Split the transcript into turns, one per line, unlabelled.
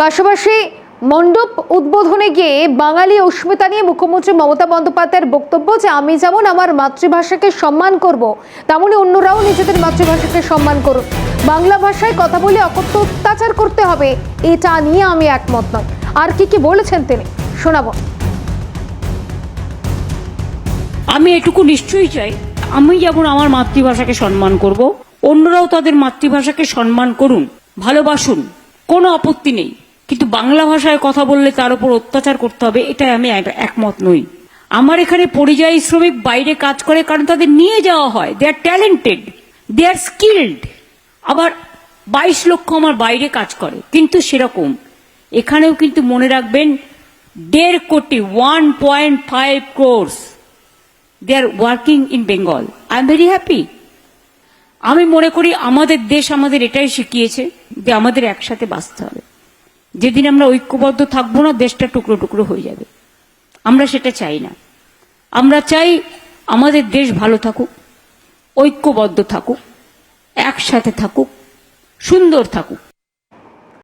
পাশাপাশি মণ্ডপ উদ্বোধনে গিয়ে বাঙালি অস্মিতা নিয়ে মুখ্যমন্ত্রী মমতা বন্দ্যোপাধ্যায়ের বক্তব্য যে আমি যেমন আমার মাতৃভাষাকে সম্মান করব তেমনই অন্যরাও নিজেদের মাতৃভাষাকে সম্মান করুন বাংলা ভাষায় কথা বলে অকথ্য অত্যাচার করতে হবে, এটা নিয়ে আমি একমত নয় আর কি কি বলেছেন তিনি? শোনাবো।
আমি এটুকু নিশ্চয়ই চাই, আমি যেমন আমার মাতৃভাষাকে সম্মান করব, অন্যরাও তাদের মাতৃভাষাকে সম্মান করুন, ভালোবাসুন, কোনো আপত্তি নেই। কিন্তু বাংলা ভাষায় কথা বললে তার উপর অত্যাচার করতে হবে, এটাই আমি একমত নই। আমার এখানে পরিযায়ী শ্রমিক বাইরে কাজ করে কারণ তাদের নিয়ে যাওয়া হয়। দে আর ট্যালেন্টেড দে আর স্কিল্ড আবার বাইশ লক্ষ আমার বাইরে কাজ করে। কিন্তু সেরকম। এখানেও কিন্তু মনে রাখবেন, দেড় কোটি one point five crores they are working in Bengal I am very happy আমি মনে করি আমাদের দেশ আমাদের এটাই শিখিয়েছে যে আমাদের একসাথে বাঁচতে হবে। যেদিন আমরা ঐক্যবদ্ধ থাকব না, দেশটা টুকরো টুকরো হয়ে যাবে। আমরা সেটা চাই না। আমরা চাই আমাদের দেশ ভালো থাকুক, ঐক্যবদ্ধ থাকুক, একসাথে থাকুক, সুন্দর থাকুক।